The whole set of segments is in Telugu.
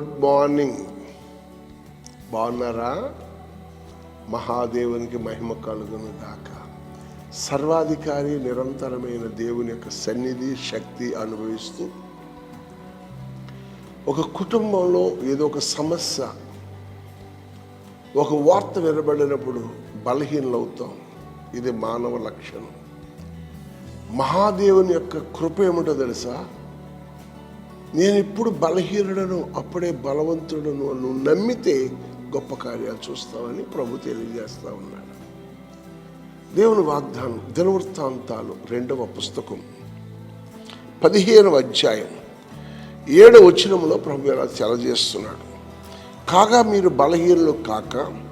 Good morning. బాగున్నారా? మహాదేవునికి మహిమ కలుగును గాక. సర్వాధికారి నిరంతరమైన దేవుని యొక్క సన్నిధి శక్తి అనుభవిస్తూ ఒక కుటుంబంలో ఏదో ఒక సమస్య ఒక వార్త వినబడినప్పుడు బలహీనలవుతాం. ఇది మానవ లక్షణం. మహాదేవుని యొక్క కృప ఏమిటో తెలుసా? నేను ఇప్పుడు బలహీనుడను అప్పుడే బలవంతుడను నువ్వు నమ్మితే గొప్ప కార్యాలు చూస్తావని ప్రభు తెలియజేస్తా ఉన్నాడు. దేవుని వాగ్దానం దినవృత్తాంతాలు రెండవ పుస్తకం. పదిహేనవ అధ్యాయం. ఏడవ వచనంలో ప్రభు ఇలా తెలియజేస్తున్నాడు కాగా మీరు బలహీనులు కాక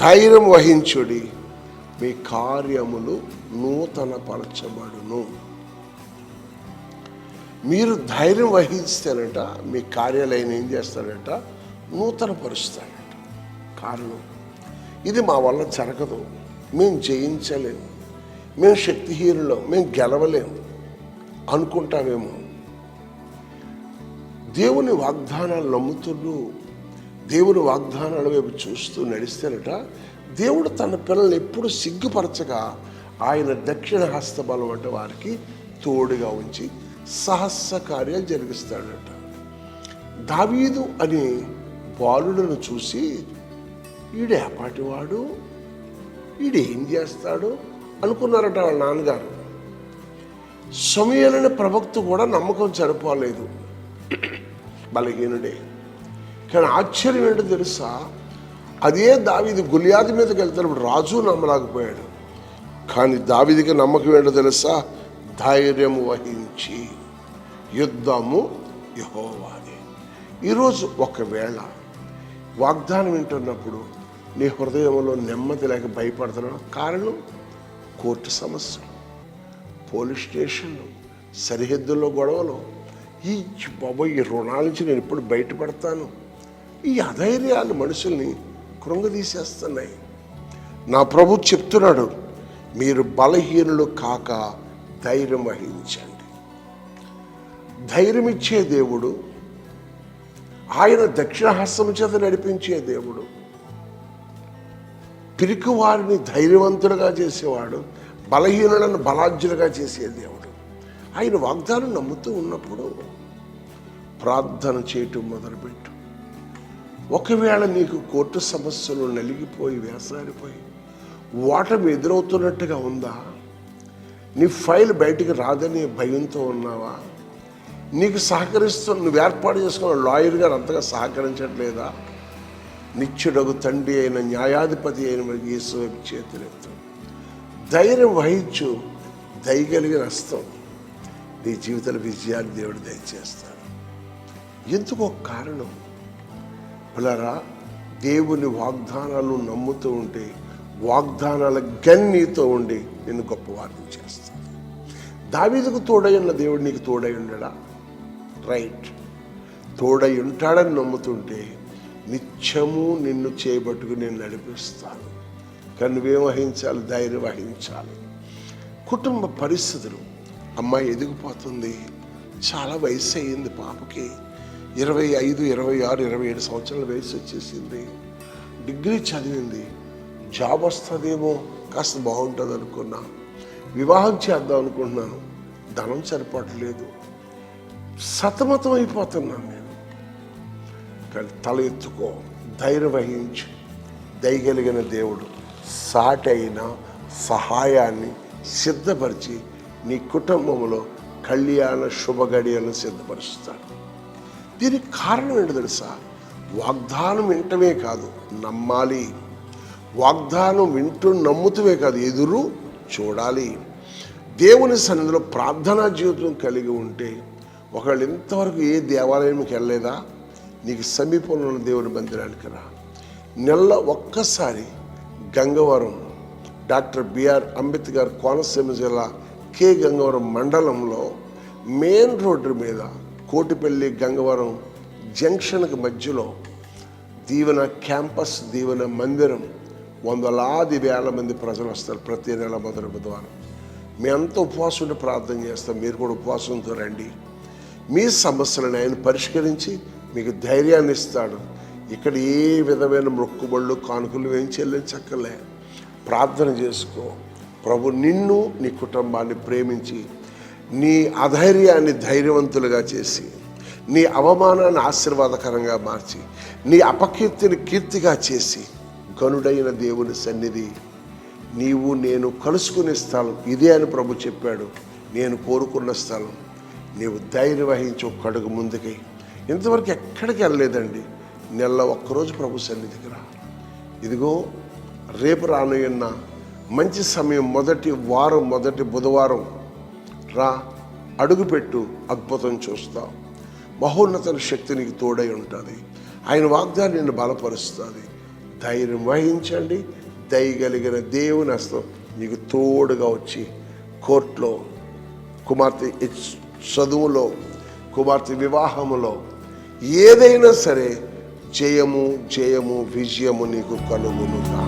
ధైర్యం వహించుడి మీ కార్యములు నూతన పరచబడును మీరు ధైర్యం వహిస్తేనట మీ కార్యాలయం ఏం చేస్తాడట నూతన పరుస్తాడట కారణం ఇది మా వల్ల జరగదు. మేము జయించలేము మేము శక్తిహీనులం మేము గెలవలేము అనుకుంటామేమో దేవుని వాగ్దానాలు నమ్ముతుంటూ దేవుని వాగ్దానాల వైపు చూస్తూ నడిస్తేనట దేవుడు తన పిల్లల్ని ఎప్పుడు సిగ్గుపరచగా ఆయన దక్షిణ హస్తబలం అంటే వారికి తోడుగా ఉంచి సహస్ర కార్యాలు జరిగిస్తాడట. దావీదు అనే బాలులను చూసి ఈడేపాటివాడు ఈడేం చేస్తాడు? అనుకున్నారట వాళ్ళ నాన్నగారు. సమయాలని ప్రవక్త కూడా నమ్మకం సరిపోలేదు. బలహీనుడే. కానీ ఆశ్చర్యం ఏంటో తెలుసా? అదే దావిది గులియాది మీదకి వెళ్తున్నప్పుడు రాజు నమ్మలేకపోయాడు. కానీ దావిదికి నమ్మకం ఏంటో తెలుసా? ధైర్యం వహించి. యుద్ధము యహోవాది. ఈరోజు ఒకవేళ వాగ్దానం వింటున్నప్పుడు నీ హృదయంలో నెమ్మది లేక భయపడుతున్నాడు కారణం కోర్టు సమస్య. పోలీస్ స్టేషన్లు సరిహద్దుల్లో గొడవలు. ఈ బాబోయ్ ఈ రుణాల నుంచి నేను ఎప్పుడు బయటపడతాను? ఈ అధైర్యాలు మనుషుల్ని కృంగదీసేస్తున్నాయి. నా ప్రభు చెప్తున్నాడు మీరు బలహీనులు కాక ధైర్యం వహించండి. ధైర్యం ఇచ్చే దేవుడు ఆయన దక్షిణహస్తం చేత నడిపించే దేవుడు పిరికి వారిని ధైర్యవంతులుగా చేసేవాడు బలహీనులను బలాజ్యులుగా చేసే దేవుడు. ఆయన వాగ్దానం నమ్ముతూ ఉన్నప్పుడు ప్రార్థన చేయటం మొదలుపెట్టు. ఒకవేళ నీకు కోర్టు సమస్యలు నలిగిపోయి వేసారిపోయి ఓటమి ఎదురవుతున్నట్టుగా ఉందా? నీ ఫైల్ బయటికి రాదని భయంతో ఉన్నావా? నీకు సహకరిస్తు నువ్వు ఏర్పాటు చేసుకున్న లాయర్ గారు అంతగా సహకరించట్లేదా? నిత్యుడగు తండ్రి అయిన న్యాయాధిపతి అయిన మరి యేసు చేతులెత్తు ధైర్యం వహించు దయగలిగిన హస్తం. నీ జీవితాల విజయాన్ని దేవుడు దయచేస్తాడు. ఎందుకో కారణం? పిల్లరా దేవుని వాగ్దానాలు నమ్ముతూ ఉంటే వాగ్దానాల గన్నీతో ఉండి నిన్ను గొప్పవారిని చేస్తాను దావీదుకు తోడై ఉన్న దేవుడు నీకు తోడై ఉండడా? రైట్. తోడై ఉంటాడని నమ్ముతుంటే నిత్యము నిన్ను చేయబట్టుకు నేను నడిపిస్తాను. కానీ నువ్వేం వహించాలి? ధైర్యం వహించాలి. కుటుంబ పరిస్థితులు అమ్మాయి ఎదిగిపోతుంది. చాలా వయసు అయ్యింది పాపకి. ఇరవై ఐదు ఇరవై ఆరు ఇరవై ఏడు సంవత్సరాల వయసు వచ్చేసింది. డిగ్రీ చదివింది. జాబ్ వస్తుందేమో కాస్త బాగుంటుంది అనుకున్నా వివాహం చేద్దాం అనుకుంటున్నాను. ధనం సరిపడలేదు. సతమతం అయిపోతున్నాను నేను కానీ తల ఎత్తుకో ధైర్యం వహించి. దయగలిగిన దేవుడు సాటైన సహాయాన్ని సిద్ధపరిచి నీ కుటుంబంలో కళ్యాణ శుభగడియలను సిద్ధపరుస్తాడు. దీనికి కారణం ఏంటి తెలుసా? వాగ్దానం వింటమే కాదు నమ్మాలి. వాగ్దానం వింటూ నమ్ముతమే కాదు ఎదురు చూడాలి. దేవుని సన్నిధిలో ప్రార్థనా జీవితం కలిగి ఉంటే ఒకళ్ళు ఇంతవరకు ఏ దేవాలయంకి వెళ్ళలేదా? నీకు సమీపంలో ఉన్న దేవుని మందిరానికి రా. నెల ఒక్కసారి Gangavaram doctor B R Ambedkar Konaseema జిల్లా కే. గంగవరం మండలంలో మెయిన్ రోడ్డు మీద కోటిపల్లి గంగవరం జంక్షన్కి మధ్యలో దీవెన క్యాంపస్ దీవెన మందిరం వందలాది వేల మంది ప్రజలు వస్తారు ప్రతి నెల మొదటి బుధవారం. మేమంతా ఉపవాసం ఉండి ప్రార్థన చేస్తాం. మీరు కూడా ఉపవాసంతో రండి. మీ సమస్యలను ఆయన పరిష్కరించి మీకు ధైర్యాన్ని ఇస్తాడు. ఇక్కడ ఏ విధమైన మొక్కుబళ్ళు కానుకలు ఏం చెల్లించక్కర్లే ప్రార్థన చేసుకో. ప్రభు నిన్ను నీ కుటుంబాన్ని ప్రేమించి నీ అధైర్యాన్ని ధైర్యవంతులుగా చేసి నీ అవమానాన్ని ఆశీర్వాదకరంగా మార్చి నీ అపకీర్తిని కీర్తిగా చేసి గనుడైన దేవుని సన్నిధి నీవు నేను కలుసుకునే స్థలం ఇదే అని ప్రభు చెప్పాడు. నేను కోరుకున్న స్థలం నీవు ధైర్యం వహించి ఒక అడుగు ముందుకి. ఇంతవరకు ఎక్కడికి వెళ్ళలేదండి. నెల ఒక్కరోజు ప్రభు సన్నిధికి రా. ఇదిగో రేపు రానున్న మంచి సమయం మొదటి వారం మొదటి బుధవారం రా అడుగుపెట్టు అద్భుతం చూస్తావు. మహోన్నత శక్తి నీకు తోడై ఉంటుంది. ఆయన వాగ్దాన్ని నిన్ను బలపరుస్తుంది. ధైర్యం వహించండి. దయగలిగిన దేవుని హస్తం నీకు తోడుగా వచ్చి కోర్టులో కుమార్తె ఇచ్- చదువులో కుమార్తె వివాహములో ఏదైనా సరే జయము జయము విజయము నీకు కలుగునుగా